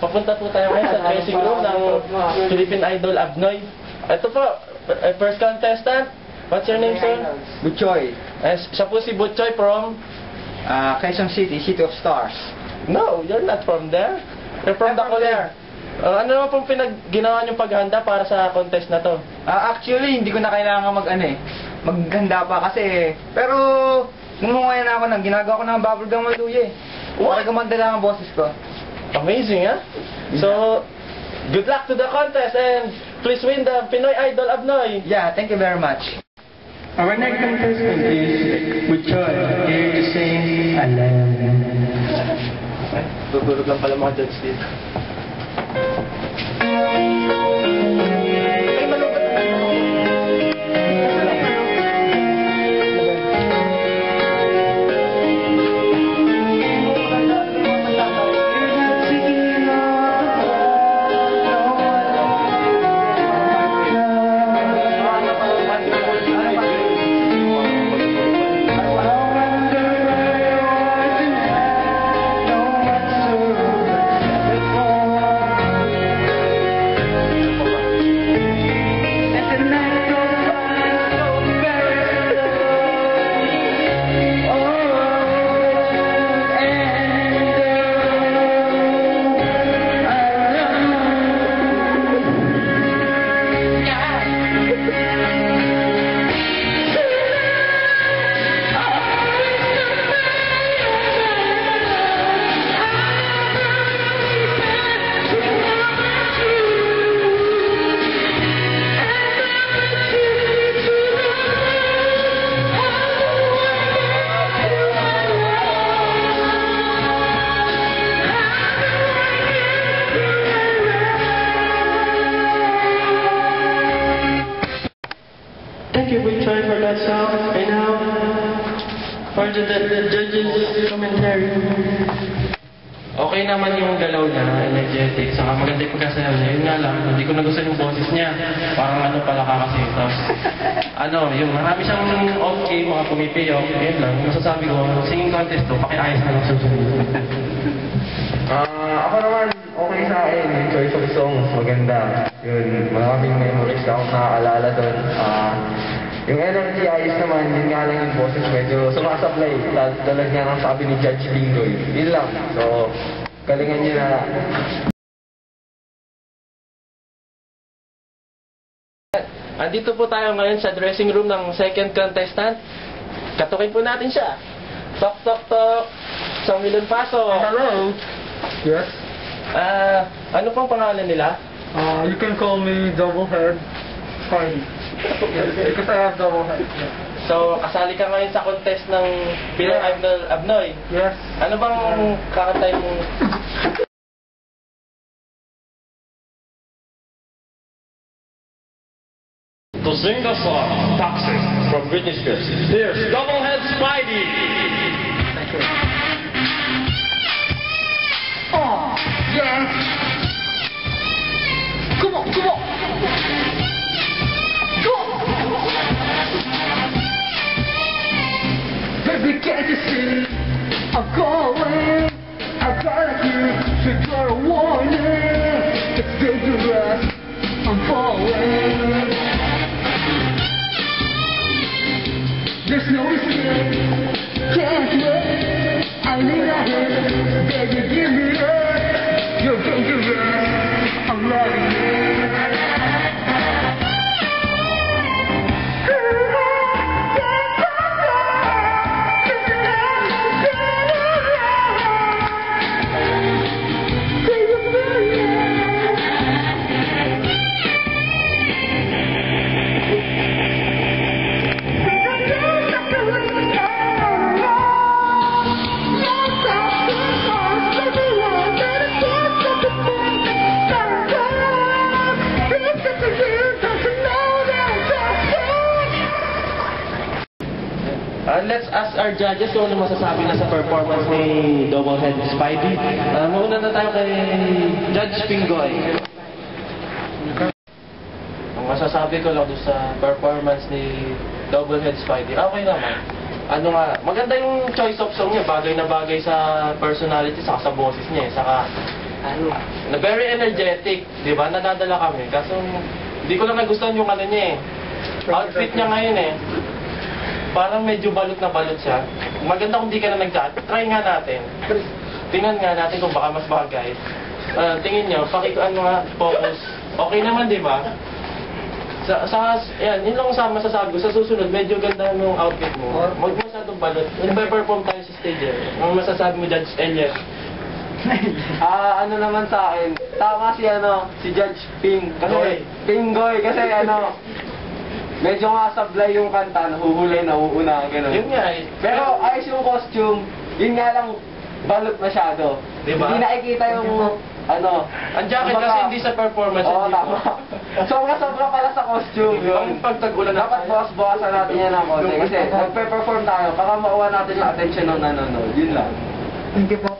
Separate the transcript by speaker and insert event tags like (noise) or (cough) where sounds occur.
Speaker 1: papunta po tayo ngayon sa dressing room ng Philippine Idol Abnoy. Ito po, uh, first contestant. What's your name, sir?
Speaker 2: Butchoy,
Speaker 1: Uh, siya po si Butchoy from...
Speaker 2: uh, Quezon City, City of Stars.
Speaker 1: No, you're not from there. You're from
Speaker 2: I'm from
Speaker 1: Bacolod.
Speaker 2: there.
Speaker 1: Uh, ano naman pong pinag ginawa niyong paghanda para sa contest na to?
Speaker 2: Ah, actually, hindi ko na kailangan mag ano eh, magganda pa kasi, pero gumawa na ako ng, ginagawa ko ng bubblegum maluya eh.
Speaker 1: What?
Speaker 2: Para gumanda lang ang boses ko.
Speaker 1: Amazing, ha? So, good luck to the contest and please win the Pinoy Idol Abnoy.
Speaker 2: Yeah, thank you very much.
Speaker 3: Our next contestant is Buchoy, here to sing Alam.
Speaker 1: Tutulog lang pala mga judge dito.
Speaker 3: For the, the, the judges' commentary.
Speaker 1: Okay naman yung galaw niya, energetic, saka maganda yung pagkasayaw niya. Yun nga lang, hindi ko nagustuhan yung boses niya. Parang ano pala kakasitos. ano, yung marami siyang okay, mga pumipiyok, yun lang. Masasabi ko, singing contest to, pakiayos na lang susunod. (laughs)
Speaker 4: Ah, ako naman, okay sa akin. Yung choice of songs, maganda. Yun, maraming memories akong nakaalala doon. Ah, yung energy ayos naman, yun nga lang yung boses medyo sumasablay. Tulad nga ng sabi ni Judge Bingoy. Yun lang. So, galingan niyo na
Speaker 1: Andito po tayo ngayon sa dressing room ng second contestant. Katukin po natin siya. Tok, tok, tok. Isang milyon paso.
Speaker 3: Hello. Yes.
Speaker 1: Ah, ano pong pangalan nila?
Speaker 3: Uh, you can call me Double Head Because I have double head.
Speaker 1: So, kasali ka ngayon sa contest ng Pinoy Idol Abnoy.
Speaker 3: Yes.
Speaker 1: Ano bang kakantay mo?
Speaker 5: To sing the song Toxic from Britney Spears. Here's Doublehead Spidey.
Speaker 3: Oh, yeah. Come on, come on. See? I'm calling. I got you. Should your warning. It's dangerous. I'm falling. There's no escape. Can't wait. I need a hand. Baby, give me up.
Speaker 1: Ah, let's ask our judges kung ano masasabi na sa performance ni Doublehead Spidey. Ah, mauna na tayo kay Judge Pingoy. Ang masasabi ko lang sa performance ni Double Head Spidey. Okay naman. Ano nga, maganda yung choice of song niya. Bagay na bagay sa personality, saka sa boses niya. eh. Saka, ano, very energetic. Di ba? Nadadala kami. Kaso, hindi ko lang nagustuhan yung ano niya eh. Outfit niya ngayon eh. Parang medyo balot na balot siya. Maganda kung di ka na nag-chat. Try nga natin. Tingnan nga natin kung baka mas bagay. Ah, tingin nyo, paki ano nga, focus. Okay naman, di ba? Sa, sa, yan, yun lang sa masasabi ko. Sa susunod, medyo ganda nung outfit mo. Huwag mo masyadong balot. Nagpe-perform tayo sa stage eh. Ang masasabi mo, Judge Elliot. (laughs)
Speaker 4: Ah, ano naman sa akin, tama si ano, si Judge Ping. Kasi,
Speaker 1: Goy.
Speaker 4: Pinggoy, kasi ano, medyo nga sablay yung kanta, nahuhuli, nauuna, gano'n.
Speaker 1: Yun nga eh.
Speaker 4: Pero ayos yung costume, yun nga lang, balot masyado.
Speaker 1: Diba?
Speaker 4: Hindi nakikita yung, ano,
Speaker 1: Ang jacket kasi hindi sa performance.
Speaker 4: Oo,
Speaker 1: hindi
Speaker 4: tama. Sobra-sobra (laughs) pala sa costume
Speaker 1: Ang
Speaker 4: yun.
Speaker 1: pagtag-ulan
Speaker 4: Dapat bukas-bukasan natin yan ng konti. Kasi nagpe-perform tayo, baka makuha natin yung attention ng nanonood. Yun lang.
Speaker 2: Thank you po.